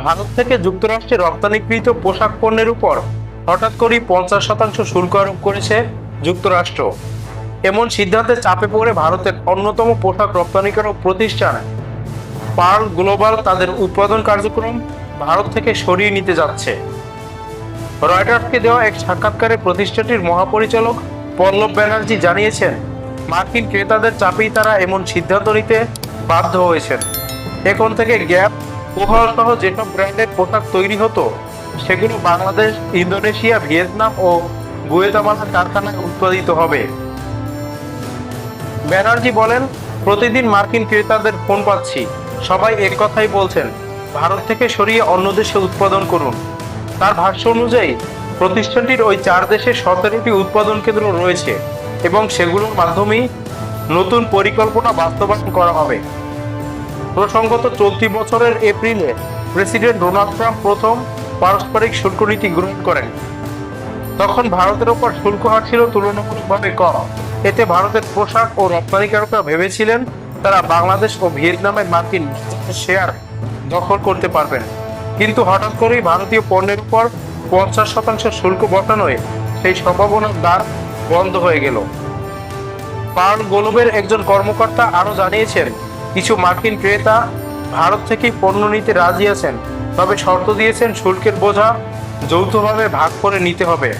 ভারত থেকে যুক্তরাষ্ট্রে রপ্তানিকৃত পোশাক পণ্যের উপর হঠাৎ করেই পঞ্চাশ শতাংশ শুল্ক আরোপ করেছে যুক্তরাষ্ট্র। এমন সিদ্ধান্তে চাপে পড়ে ভারতের অন্যতম পোশাক রপ্তানিকারক প্রতিষ্ঠান পার্ল গ্লোবাল তাদের উৎপাদন কার্যক্রম ভারত থেকে সরিয়ে নিতে যাচ্ছে। রয়টার্সকে দেওয়া এক সাক্ষাৎকারে প্রতিষ্ঠানটির মহাপরিচালক পল্লব ব্যানার্জি জানিয়েছেন, মার্কিন ক্রেতাদের চাপেই তারা এমন সিদ্ধান্ত নিতে বাধ্য হয়েছেন। এখন থেকে গ্যাপ পোহাল সহ যেসব ব্র্যান্ডের পোশাক তৈরি হতো, সেগুলো বাংলাদেশ, ইন্দোনেশিয়া, ভিয়েতনাম ও গুয়েতামালা কারখানায় উৎপাদিত হবে। ব্যানার্জি বলেন, প্রতিদিন মার্কিন ক্রেতাদের ফোন পাচ্ছি। সবাই এক কথাই বলছেন, ভারত থেকে সরিয়ে অন্য দেশে উৎপাদন করুন। তার ভাষ্য অনুযায়ী, প্রতিষ্ঠানটির ওই চার দেশে সতেরোটি উৎপাদন কেন্দ্র রয়েছে এবং সেগুলোর মাধ্যমেই নতুন পরিকল্পনা বাস্তবায়ন করা হবে। প্রসঙ্গত, চলতি বছরের এপ্রিলে প্রেসিডেন্ট ডোনাল্ড ট্রাম্প প্রথম পারস্পরিক শুল্ক নীতি গ্রহণ করেন। তখন ভারতের ওপর শুল্ক হার ছিল তুলনামূলকভাবে কম। এতে ভারতের পোশাক ও রপ্তানিকারকরা ভেবেছিলেন, তারা বাংলাদেশ ও ভিয়েতনামের মার্কিন শেয়ার দখল করতে পারবেন। কিন্তু হঠাৎ করেই ভারতীয় পণ্যের উপর পঞ্চাশ শতাংশ শুল্ক বসানোয় সেই সম্ভাবনার দ্বার বন্ধ হয়ে গেল। পার্ল গোলবের একজন কর্মকর্তা আরও জানিয়েছেন কিছু মার্কিন ক্রেতা ভারত থেকেই পণ্য নিতে রাজি আছেন, তবে শর্ত দিয়েছেন শুল্কের বোঝা, যৌথভাবে ভাগ করে নিতে হবে।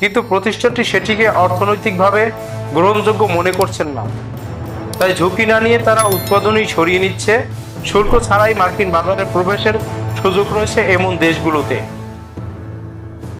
কিন্তু প্রতিষ্ঠানটি সেটিকে অর্থনৈতিকভাবে গ্রহণযোগ্য মনে করছেন না। তাই ঝুঁকি না নিয়ে তারা উৎপাদনই সরিয়ে নিচ্ছে। শুল্ক ছাড়াই মার্কিন বাজারে প্রবেশের সুযোগ রয়েছে এমন দেশগুলোতে।